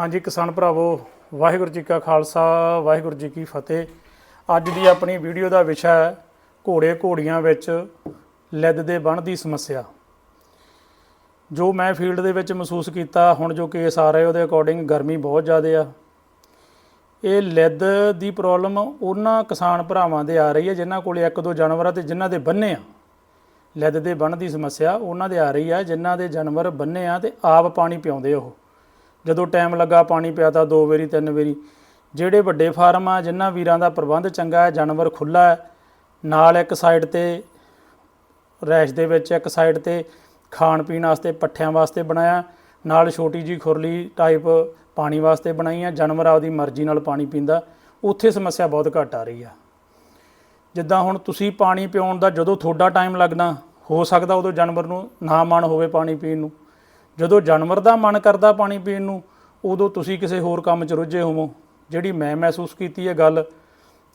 ਹਾਂਜੀ ਕਿਸਾਨ ਭਰਾਵੋ, ਵਾਹਿਗੁਰੂ ਜੀ ਕਾ ਖਾਲਸਾ, ਵਾਹਿਗੁਰੂ ਜੀ ਕੀ ਫਤਿਹ। ਅੱਜ ਦੀ ਆਪਣੀ ਵੀਡੀਓ ਦਾ ਵਿਸ਼ਾ ਹੈ ਘੋੜੇ ਘੋੜੀਆਂ ਵਿੱਚ ਲੈਦ ਦੇ ਬਣ ਦੀ ਸਮੱਸਿਆ। ਜੋ ਮੈਂ ਫੀਲਡ ਦੇ ਵਿੱਚ ਮਹਿਸੂਸ ਕੀਤਾ, ਹੁਣ ਜੋ ਕੇਸ ਆ ਰਹੇ, ਉਹਦੇ ਅਕੋਰਡਿੰਗ ਗਰਮੀ ਬਹੁਤ ਜ਼ਿਆਦਾ ਆ। ਇਹ ਲੈਦ ਦੀ ਪ੍ਰੋਬਲਮ ਉਹਨਾਂ ਕਿਸਾਨ ਭਰਾਵਾਂ ਦੇ ਆ ਰਹੀ ਹੈ, ਜਿਨ੍ਹਾਂ ਕੋਲੇ ਇੱਕ ਦੋ ਜਾਨਵਰ ਆ ਤੇ ਜਿਨ੍ਹਾਂ ਦੇ ਬੰਨੇ ਆ। ਲੈਦ ਦੇ ਬਣ ਦੀ ਸਮੱਸਿਆ ਉਹਨਾਂ ਦੇ ਆ ਰਹੀ ਆ, ਜਿਨ੍ਹਾਂ ਦੇ ਜਾਨਵਰ ਬੰਨੇ ਆ ਤੇ ਆਪ ਪਾਣੀ ਪਿਆਉਂਦੇ ਉਹ। ਜਦੋਂ ਟਾਈਮ ਲੱਗਾ, ਪਾਣੀ ਪਿਆਤਾ ਦੋ ਵਾਰੀ, ਤਿੰਨ ਵਾਰੀ। ਜਿਹੜੇ ਵੱਡੇ ਫਾਰਮ ਆ, ਜਿਨ੍ਹਾਂ ਵੀਰਾਂ ਦਾ ਪ੍ਰਬੰਧ ਚੰਗਾ ਹੈ, ਜਾਨਵਰ ਖੁੱਲਾ ਹੈ, ਨਾਲ ਇੱਕ ਸਾਈਡ ਤੇ ਰੈਸ਼ ਦੇ ਵਿੱਚ, ਇੱਕ ਸਾਈਡ ਤੇ ਖਾਣ ਪੀਣ ਵਾਸਤੇ, ਪੱਠਿਆਂ ਵਾਸਤੇ ਬਣਾਇਆ, ਨਾਲ ਛੋਟੀ ਜੀ ਖੁਰਲੀ ਟਾਈਪ ਪਾਣੀ ਵਾਸਤੇ ਬਣਾਈ ਆ, ਜਾਨਵਰ ਆਪਦੀ ਮਰਜ਼ੀ ਨਾਲ ਪਾਣੀ ਪੀਂਦਾ। ਉੱਥੇ ਸਮੱਸਿਆ ਬਹੁਤ ਘੱਟ ਆ ਰਹੀ ਆ। ਜਿੱਦਾਂ ਹੁਣ ਤੁਸੀਂ ਪਾਣੀ ਪਿਉਣ ਦਾ ਜਦੋਂ ਤੁਹਾਡਾ ਟਾਈਮ ਲੱਗਣਾ, ਹੋ ਸਕਦਾ ਉਦੋਂ ਜਾਨਵਰ ਨੂੰ ਨਾ ਮਨ ਹੋਵੇ ਪਾਣੀ ਪੀਣ ਨੂੰ। ਜਦੋਂ ਜਾਨਵਰ ਦਾ ਮਨ ਕਰਦਾ ਪਾਣੀ ਪੀਣ ਨੂੰ, ਉਦੋਂ ਤੁਸੀਂ ਕਿਸੇ ਹੋਰ ਕੰਮ 'ਚ ਰੁੱਝੇ ਹੋਵੋ, ਜਿਹੜੀ ਮੈਂ ਮਹਿਸੂਸ ਕੀਤੀ ਹੈ ਗੱਲ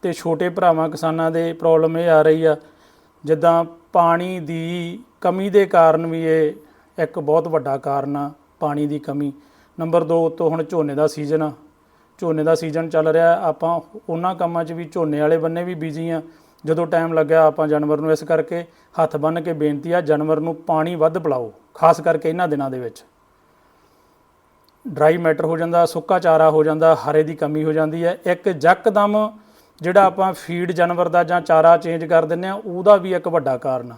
ਤੇ ਛੋਟੇ ਭਰਾਵਾਂ ਕਿਸਾਨਾਂ ਦੇ ਪ੍ਰੋਬਲਮ ਇਹ ਆ ਰਹੀ ਆ, ਜਿੱਦਾਂ ਪਾਣੀ ਦੀ ਕਮੀ ਦੇ ਕਾਰਨ ਵੀ ਇਹ ਇੱਕ ਬਹੁਤ ਵੱਡਾ ਕਾਰਨ ਆ, ਪਾਣੀ ਦੀ ਕਮੀ। ਨੰਬਰ 2 ਤੋਂ ਹੁਣ ਝੋਨੇ ਦਾ ਸੀਜ਼ਨ ਆ। ਝੋਨੇ ਦਾ ਸੀਜ਼ਨ ਚੱਲ ਰਿਹਾ, ਆਪਾਂ ਉਹਨਾਂ ਕੰਮਾਂ 'ਚ ਵੀ ਝੋਨੇ ਵਾਲੇ ਬੰਨੇ ਵੀ ਬਿਜ਼ੀ ਆ। ਜਦੋਂ ਟਾਈਮ ਲੱਗਿਆ ਆਪਾਂ ਜਾਨਵਰ ਨੂੰ ਇਸ ਕਰਕੇ ਹੱਥ ਬੰਨ੍ਹ ਕੇ ਬੇਨਤੀ ਆ, ਜਾਨਵਰ ਨੂੰ ਪਾਣੀ ਵੱਧ ਪਿਲਾਓ। ਖਾਸ ਕਰਕੇ ਇਹਨਾਂ ਦਿਨਾਂ ਦੇ ਵਿੱਚ। ਡਰਾਈ ਮੈਟਰ ਹੋ ਜਾਂਦਾ, ਸੁੱਕਾ ਚਾਰਾ ਹੋ ਜਾਂਦਾ, ਹਰੇ ਦੀ ਕਮੀ ਹੋ ਜਾਂਦੀ ਹੈ। ਇੱਕ ਯਕਦਮ ਜਿਹੜਾ ਆਪਾਂ ਫੀਡ ਜਾਨਵਰ ਦਾ ਜਾਂ ਚਾਰਾ ਚੇਂਜ ਕਰ ਦਿੰਨੇ ਆ ਉਹਦਾ ਵੀ ਇੱਕ ਵੱਡਾ ਕਾਰਨ ਆ।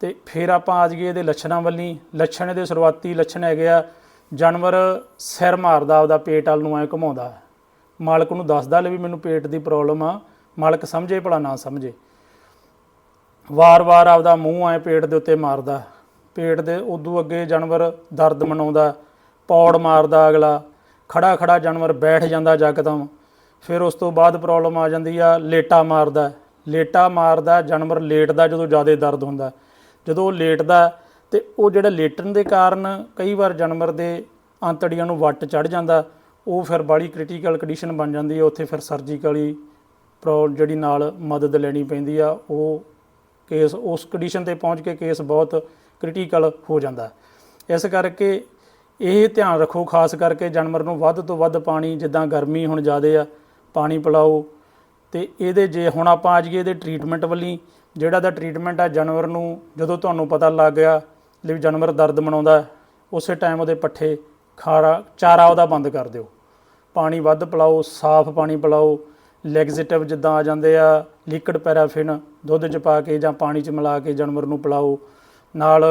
ਤੇ ਫਿਰ ਆਪਾਂ ਆ ਜਾਈਏ ਇਹਦੇ ਲੱਛਣਾਂ ਵੱਲੀ ਲੱਛਣ ਦੇ ਸ਼ੁਰੂਆਤੀ ਲੱਛਣ ਹੈਗੇ ਆ, ਜਾਨਵਰ ਸਿਰ ਮਾਰਦਾ, ਆਪਦਾ ਪੇਟ ਵੱਲ ਨੂੰ ਐ ਘੁਮਾਉਂਦਾ ਮਾਲਕ ਨੂੰ ਦੱਸਦਾ ਲੈ ਵੀ ਮੈਨੂੰ ਪੇਟ ਦੀ ਪ੍ਰੋਬਲਮ ਆ, ਮਾਲਕ ਸਮਝੇ ਭਲਾ ਨਾ ਸਮਝੇ। ਵਾਰ-ਵਾਰ ਆਪਦਾ ਮੂੰਹ ਐ ਪੇਟ ਦੇ ਉੱਤੇ ਮਾਰਦਾ। ਪੇਟ ਦੇ ਉਦੋਂ ਅੱਗੇ ਜਾਨਵਰ ਦਰਦ ਮਨਾਉਂਦਾ, ਪੌੜ ਮਾਰਦਾ ਅਗਲਾ, ਖੜਾ ਖੜਾ ਜਾਨਵਰ ਬੈਠ ਜਾਂਦਾ ਜਕਦਮ ਫਿਰ ਉਸ ਤੋਂ ਬਾਅਦ ਪ੍ਰੋਬਲਮ ਆ ਜਾਂਦੀ ਆ, ਲੇਟਾ ਮਾਰਦਾ। ਲੇਟਾ ਮਾਰਦਾ, ਜਾਨਵਰ ਲੇਟਦਾ ਜਦੋਂ ਜ਼ਿਆਦਾ ਦਰਦ ਹੁੰਦਾ। ਜਦੋਂ ਉਹ ਲੇਟਦਾ ਤੇ ਉਹ ਜਿਹੜਾ ਲੇਟਣ ਦੇ ਕਾਰਨ ਕਈ ਵਾਰ ਜਾਨਵਰ ਦੇ ਆਂਤੜੀਆਂ ਨੂੰ ਵੱਟ ਚੜ ਜਾਂਦਾ, ਉਹ ਫਿਰ ਬਾੜੀ ਕ੍ਰਿਟੀਕਲ ਕੰਡੀਸ਼ਨ ਬਣ ਜਾਂਦੀ ਹੈ ਉੱਥੇ ਫਿਰ ਸਰਜੀਕਲੀ ਪ੍ਰੋ ਜਿਹੜੀ ਨਾਲ ਮਦਦ ਲੈਣੀ ਪੈਂਦੀ ਆ, ਉਹ ਕੇਸ, ਉਸ ਕੰਡੀਸ਼ਨ ਤੇ ਪਹੁੰਚ ਕੇ ਕੇਸ ਬਹੁਤ ਕ੍ਰਿਟੀਕਲ ਹੋ ਜਾਂਦਾ ਇਸ ਕਰਕੇ ਇਹ ਧਿਆਨ ਰੱਖੋ, ਖਾਸ ਕਰਕੇ ਜਾਨਵਰ ਨੂੰ ਵੱਧ ਤੋਂ ਵੱਧ ਪਾਣੀ, ਜਿੱਦਾਂ ਗਰਮੀ ਹੁਣ ਜ਼ਿਆਦੇ ਆ, ਪਾਣੀ ਪਿਲਾਓ। ਤੇ ਇਹਦੇ ਜੇ ਹੁਣ ਆਪਾਂ ਆ ਜਾਈਏ ਇਹਦੇ ਟ੍ਰੀਟਮੈਂਟ ਵੱਲੀ, ਜਿਹੜਾ ਦਾ ਟ੍ਰੀਟਮੈਂਟ ਆ ਜਾਨਵਰ ਨੂੰ, ਜਦੋਂ ਤੁਹਾਨੂੰ ਪਤਾ ਲੱਗ ਗਿਆ ਵੀ ਜਾਨਵਰ ਦਰਦ ਮਨਾਉਂਦਾ ਉਸੇ ਟਾਈਮ ਉਹਦੇ ਪੱਠੇ ਖਾਰਾ, ਚਾਰਾ ਉਹਦਾ ਬੰਦ ਕਰ ਦਿਓ। ਪਾਣੀ ਵੱਧ ਪਿਲਾਓ, ਸਾਫ਼ ਪਾਣੀ ਪਿਲਾਓ ਲੈਗਜ਼ੇਟਿਵ ਜਿੱਦਾਂ ਆ ਜਾਂਦੇ ਆ ਲਿਕਵਿਡ ਪੈਰਾਫਿਨ, ਦੁੱਧ 'ਚ ਪਾ ਕੇ ਜਾਂ ਪਾਣੀ 'ਚ ਮਿਲਾ ਕੇ ਜਾਨਵਰ ਨੂੰ ਪਿਲਾਓ। ਨਾਲ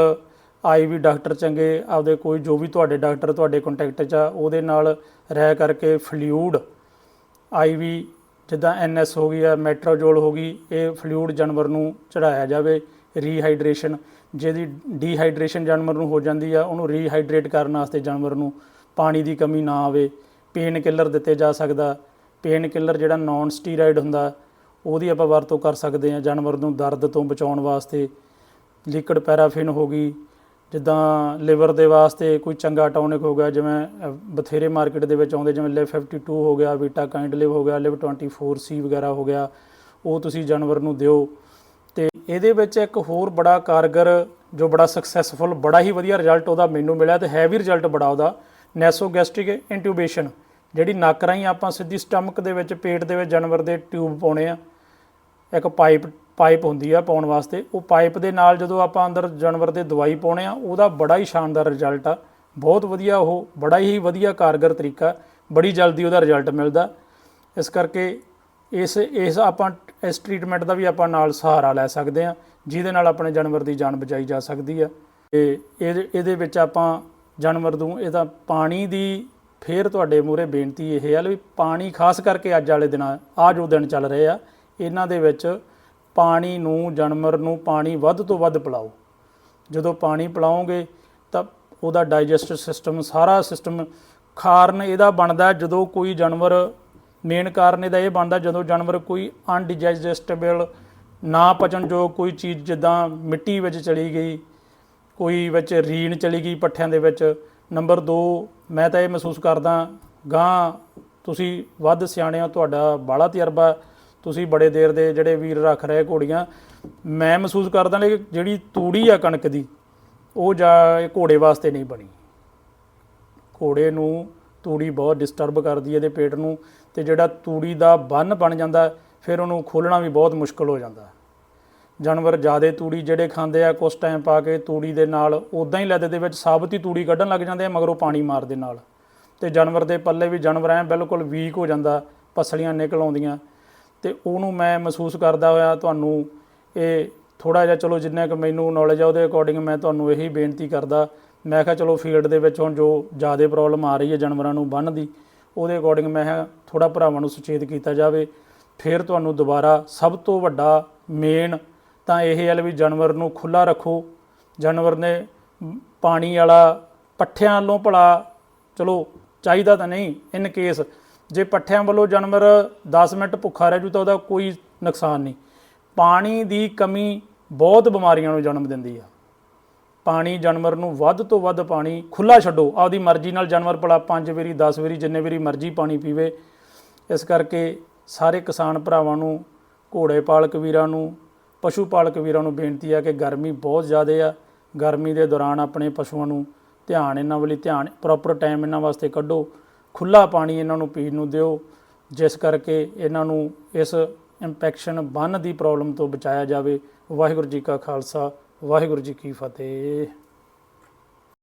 ਆਈ ਵੀ ਡਾਕਟਰ ਚੰਗੇ, ਆਪਦੇ ਕੋਈ ਜੋ ਵੀ ਤੁਹਾਡੇ ਡਾਕਟਰ ਤੁਹਾਡੇ ਕੰਟੈਕਟ 'ਚ ਆ, ਉਹਦੇ ਨਾਲ ਰਹਿ ਕਰਕੇ ਫਲੂਇਡ ਆਈਵੀ ਜਿੱਦਾਂ ਐਨਐਸ ਹੋ ਗਈ ਆ, ਮੈਟਰੋਜੋਲ ਹੋ ਗਈ, ਇਹ ਫਲੂਇਡ ਜਾਨਵਰ ਨੂੰ ਚੜਾਇਆ ਜਾਵੇ। ਰੀਹਾਈਡਰੇਸ਼ਨ, ਜਿਹਦੀ ਡੀਹਾਈਡਰੇਸ਼ਨ ਜਾਨਵਰ ਨੂੰ ਹੋ ਜਾਂਦੀ ਆ, ਉਹਨੂੰ ਰੀਹਾਈਡਰੇਟ ਕਰਨ ਵਾਸਤੇ ਜਾਨਵਰ ਨੂੰ ਪਾਣੀ ਦੀ ਕਮੀ ਨਾ ਆਵੇ। ਪੇਨ ਕਿਲਰ ਦਿੱਤੇ ਜਾ ਸਕਦਾ। ਪੇਨ ਕਿਲਰ ਜਿਹੜਾ ਨਾਨ ਸਟੀਰਾਇਡ ਹੁੰਦਾ ਉਹਦੀ ਆਪਾਂ ਵਰਤੋਂ ਕਰ ਸਕਦੇ ਹਾਂ ਜਾਨਵਰ ਨੂੰ ਦਰਦ ਤੋਂ ਬਚਾਉਣ ਵਾਸਤੇ। ਲਿਕਵਿਡ ਪੈਰਾਫਿਨ ਹੋ ਗਈ, ਜਿੱਦਾਂ ਲਿਵਰ ਦੇ ਵਾਸਤੇ ਕੋਈ ਚੰਗਾ ਟੌਨਿਕ ਹੋ ਗਿਆ, ਜਿਵੇਂ ਬਥੇਰੇ ਮਾਰਕੀਟ ਦੇ ਵਿੱਚ ਆਉਂਦੇ, ਜਿਵੇਂ ਲਿਵ 52 ਹੋ ਗਿਆ, ਵੀਟਾ ਕਾਈਂਡ ਲਿਵ ਹੋ ਗਿਆ, ਲਿਵ 24C ਵਗੈਰਾ ਹੋ ਗਿਆ, ਉਹ ਤੁਸੀਂ ਜਾਨਵਰ ਨੂੰ ਦਿਓ। ਤੇ ਇਹਦੇ ਵਿੱਚ ਇੱਕ ਹੋਰ ਬੜਾ ਕਾਰਗਰ, ਜੋ ਬੜਾ ਸਕਸੈਸਫੁਲ ਬੜਾ ਹੀ ਵਧੀਆ ਰਿਜ਼ਲਟ ਉਹਦਾ ਮੈਨੂੰ ਮਿਲਿਆ ਤੇ ਹੈਵੀ ਰਿਜ਼ਲਟ ਬੜਾ ਉਹਦਾ ਨੈਸੋਗੈਸਟ੍ਰਿਕ ਇੰਟਿਊਬੇਸ਼ਨ ਜਿਹੜੀ ਨੱਕ ਰਾਹੀਂ ਆਪਾਂ ਸਿੱਧੀ ਸਟਮਕ ਦੇ ਵਿੱਚ, ਪੇਟ ਦੇ ਵਿੱਚ ਜਾਨਵਰ ਦੇ ਟਿਊਬ ਪਾਉਣੇ ਆ। ਇੱਕ ਪਾਈਪ ਪਾਈਪ ਹੁੰਦੀ ਆ ਪਾਉਣ ਵਾਸਤੇ, ਉਹ ਪਾਈਪ ਦੇ ਨਾਲ ਜਦੋਂ ਆਪਾਂ ਅੰਦਰ ਜਾਨਵਰ ਦੇ ਦਵਾਈ ਪਾਉਣੇ ਆ, ਉਹਦਾ ਬੜਾ ਹੀ ਸ਼ਾਨਦਾਰ ਰਿਜ਼ਲਟ ਆ। ਬਹੁਤ ਵਧੀਆ ਉਹ, ਬੜਾ ਹੀ ਵਧੀਆ ਕਾਰਗਰ ਤਰੀਕਾ, ਬੜੀ ਜਲਦੀ ਉਹਦਾ ਰਿਜ਼ਲਟ ਮਿਲਦਾ। ਇਸ ਕਰਕੇ ਇਸ ਇਸ ਆਪਾਂ, ਇਸ ਟ੍ਰੀਟਮੈਂਟ ਦਾ ਵੀ ਆਪਾਂ ਨਾਲ ਸਹਾਰਾ ਲੈ ਸਕਦੇ ਆ, ਜਿਹਦੇ ਨਾਲ ਆਪਣੇ ਜਾਨਵਰ ਦੀ ਜਾਨ ਬਚਾਈ ਜਾ ਸਕਦੀ ਆ। ਤੇ ਇਹਦੇ ਇਹਦੇ ਵਿੱਚ ਆਪਾਂ ਜਾਨਵਰ ਨੂੰ ਇਹਦਾ ਪਾਣੀ ਦੀ ਫੇਰ ਤੁਹਾਡੇ ਮੂਹਰੇ ਬੇਨਤੀ ਇਹ ਹੈ ਵੀ ਪਾਣੀ ਖਾਸ ਕਰਕੇ ਅੱਜ ਵਾਲੇ ਦਿਨਾਂ ਆ ਜੋ ਦਿਨ ਚੱਲ ਰਹੇ ਆ ਇਹਨਾਂ ਦੇ ਵਿੱਚ ਪਾਣੀ ਨੂੰ, ਜਾਨਵਰ ਨੂੰ ਪਾਣੀ ਵੱਧ ਤੋਂ ਵੱਧ ਪਿਲਾਓ। ਜਦੋਂ ਪਾਣੀ ਪਿਲਾਓਗੇ ਤਾਂ ਉਹਦਾ ਡਾਈਜੈਸਟਿਵ ਸਿਸਟਮ, ਸਾਰਾ ਸਿਸਟਮ ਕਾਰਨ ਇਹਦਾ ਬਣਦਾ ਜਦੋਂ ਕੋਈ ਜਾਨਵਰ, ਮੇਨ ਕਾਰਨ ਇਹਦਾ ਇਹ ਬਣਦਾ, ਜਦੋਂ ਜਾਨਵਰ ਕੋਈ ਅਨਡਾਈਜੈਸਟੇਬਲ ਨਾ ਪਚਣ ਜੋ ਕੋਈ ਚੀਜ਼, ਜਿੱਦਾਂ ਮਿੱਟੀ ਵਿੱਚ ਚਲੀ ਗਈ, ਕੋਈ ਵਿੱਚ ਰੀਣ ਚਲੀ ਗਈ ਪੱਠਿਆਂ ਦੇ ਵਿੱਚ, ਨੰਬਰ 2 ਮੈਂ ਤਾਂ ਇਹ ਮਹਿਸੂਸ ਕਰਦਾ, ਗਾਂ, ਤੁਸੀਂ ਵੱਧ ਸਿਆਣਿਆ ਤੁਹਾਡਾ ਬਾਹਲਾ ਤਜਰਬਾ ਤੁਸੀਂ ਬੜੇ ਦੇਰ ਦੇ ਜਿਹੜੇ ਵੀਰ ਰੱਖ ਰਹੇ ਘੋੜੀਆਂ, ਮੈਂ ਮਹਿਸੂਸ ਕਰਦਾ ਨੇ ਕਿ ਜਿਹੜੀ ਤੂੜੀ ਆ ਕਣਕ ਦੀ, ਉਹ ਜਾ ਇਹ ਘੋੜੇ ਵਾਸਤੇ ਨਹੀਂ ਬਣੀ। ਘੋੜੇ ਨੂੰ ਤੂੜੀ ਬਹੁਤ ਡਿਸਟਰਬ ਕਰਦੀ ਹੈ ਇਹਦੇ ਪੇਟ ਨੂੰ ਤੇ ਜਿਹੜਾ ਤੂੜੀ ਦਾ ਬੰਨ ਬਣ ਜਾਂਦਾ, ਫਿਰ ਉਹਨੂੰ ਖੋਲਣਾ ਵੀ ਬਹੁਤ ਮੁਸ਼ਕਲ ਹੋ ਜਾਂਦਾ। ਜਾਨਵਰ ਜਿਆਦੇ ਤੂੜੀ ਜਿਹੜੇ ਖਾਂਦੇ ਆ, ਕੁਛ ਟਾਈਮ ਪਾ ਕੇ ਤੂੜੀ ਦੇ ਨਾਲ ਉਦਾਂ ਹੀ ਲੈਦੇ ਦੇ ਵਿੱਚ ਸਾਬਤ ਹੀ ਤੂੜੀ ਕੱਢਣ ਲੱਗ ਜਾਂਦੇ ਆ, ਮਗਰੋਂ ਪਾਣੀ ਮਾਰ ਦੇ ਨਾਲ। ਤੇ ਜਾਨਵਰ ਦੇ ਪੱਲੇ ਵੀ ਜਾਨਵਰ ਐ ਬਿਲਕੁਲ ਵੀਕ ਹੋ ਜਾਂਦਾ, ਪਸਲੀਆਂ ਨਿਕਲ ਆਉਂਦੀਆਂ। ਤੇ ਉਹਨੂੰ ਮੈਂ ਮਹਿਸੂਸ ਕਰਦਾ ਹੋਇਆ ਤੁਹਾਨੂੰ ਇਹ ਥੋੜਾ ਜਿਹਾ ਚਲੋ ਜਿੰਨਾ ਕਿ ਮੈਨੂੰ ਨੌਲੇਜ ਆ ਉਹਦੇ ਅਕੋਰਡਿੰਗ ਮੈਂ ਤੁਹਾਨੂੰ ਇਹੀ ਬੇਨਤੀ ਕਰਦਾ। ਮੈਂ ਕਿਹਾ ਚਲੋ ਫੀਲਡ ਦੇ ਵਿੱਚ ਹੁਣ ਜੋ ਜ਼ਿਆਦਾ ਪ੍ਰੋਬਲਮ ਆ ਰਹੀ ਹੈ ਜਾਨਵਰਾਂ ਨੂੰ ਬੰਨ ਦੀ ਉਹਦੇ ਅਕੋਰਡਿੰਗ ਮੈਂ ਕਿਹਾ ਥੋੜਾ ਭਰਾਵਾਂ ਨੂੰ ਸੁਚੇਤ ਕੀਤਾ ਜਾਵੇ। ਫਿਰ ਤੁਹਾਨੂੰ ਦੁਬਾਰਾ ਸਭ ਤੋਂ ਵੱਡਾ ਮੇਨ ਤਾਂ ਇਹ ਹੈ ਵੀ ਜਾਨਵਰ ਨੂੰ ਖੁੱਲਾ ਰੱਖੋ। ਜਾਨਵਰ ਨੇ ਪਾਣੀ ਵਾਲਾ ਪੱਠਿਆਂ ਵੱਲੋਂ ਭਲਾ ਚਲੋ ਚਾਹੀਦਾ ਤਾਂ ਨਹੀਂ ਇਨ ਕੇਸ ਜੇ ਪੱਠਿਆਂ ਵੱਲੋਂ ਜਾਨਵਰ 10 ਮਿੰਟ ਭੁੱਖਾ ਰਹਿ ਜੂ ਤਾਂ ਉਹਦਾ ਕੋਈ ਨੁਕਸਾਨ ਨਹੀਂ। ਪਾਣੀ ਦੀ ਕਮੀ ਬਹੁਤ ਬਿਮਾਰੀਆਂ ਨੂੰ ਜਨਮ ਦਿੰਦੀ ਆ। ਪਾਣੀ ਜਾਨਵਰ ਨੂੰ ਵੱਧ ਤੋਂ ਵੱਧ ਪਾਣੀ ਖੁੱਲਾ ਛੱਡੋ। ਆਪਦੀ ਮਰਜ਼ੀ ਨਾਲ ਜਾਨਵਰ ਭਲਾ 5 ਵਾਰੀ 10 ਵਾਰੀ, ਜਿੰਨੇ ਵਾਰੀ ਮਰਜ਼ੀ ਪਾਣੀ ਪੀਵੇ। ਇਸ ਕਰਕੇ ਸਾਰੇ ਕਿਸਾਨ ਭਰਾਵਾਂ ਨੂੰ, ਘੋੜੇ ਪਾਲਕ ਵੀਰਾਂ ਨੂੰ, ਪਸ਼ੂ ਪਾਲਕ ਵੀਰਾਂ ਨੂੰ ਬੇਨਤੀ ਆ ਕਿ ਗਰਮੀ ਬਹੁਤ ਜ਼ਿਆਦਾ ਆ। ਗਰਮੀ ਦੇ ਦੌਰਾਨ ਆਪਣੇ ਪਸ਼ੂਆਂ ਨੂੰ ਧਿਆਨ ਇਹਨਾਂ ਵੱਲ, ਧਿਆਨ ਪ੍ਰੋਪਰ ਟਾਈਮ ਇਹਨਾਂ ਵਾਸਤੇ ਕੱਢੋ। ਖੁੱਲਾ ਪਾਣੀ ਇਹਨਾਂ ਨੂੰ ਪੀਣ ਨੂੰ ਦਿਓ, ਜਿਸ ਕਰਕੇ ਇਹਨਾਂ ਨੂੰ ਇਸ ਇੰਪੈਕਸ਼ਨ ਬੰਨ ਦੀ ਪ੍ਰੋਬਲਮ ਤੋਂ ਬਚਾਇਆ ਜਾਵੇ। ਵਾਹਿਗੁਰੂ ਜੀ ਕਾ ਖਾਲਸਾ, ਵਾਹਿਗੁਰੂ ਜੀ ਕੀ ਫਤਿਹ।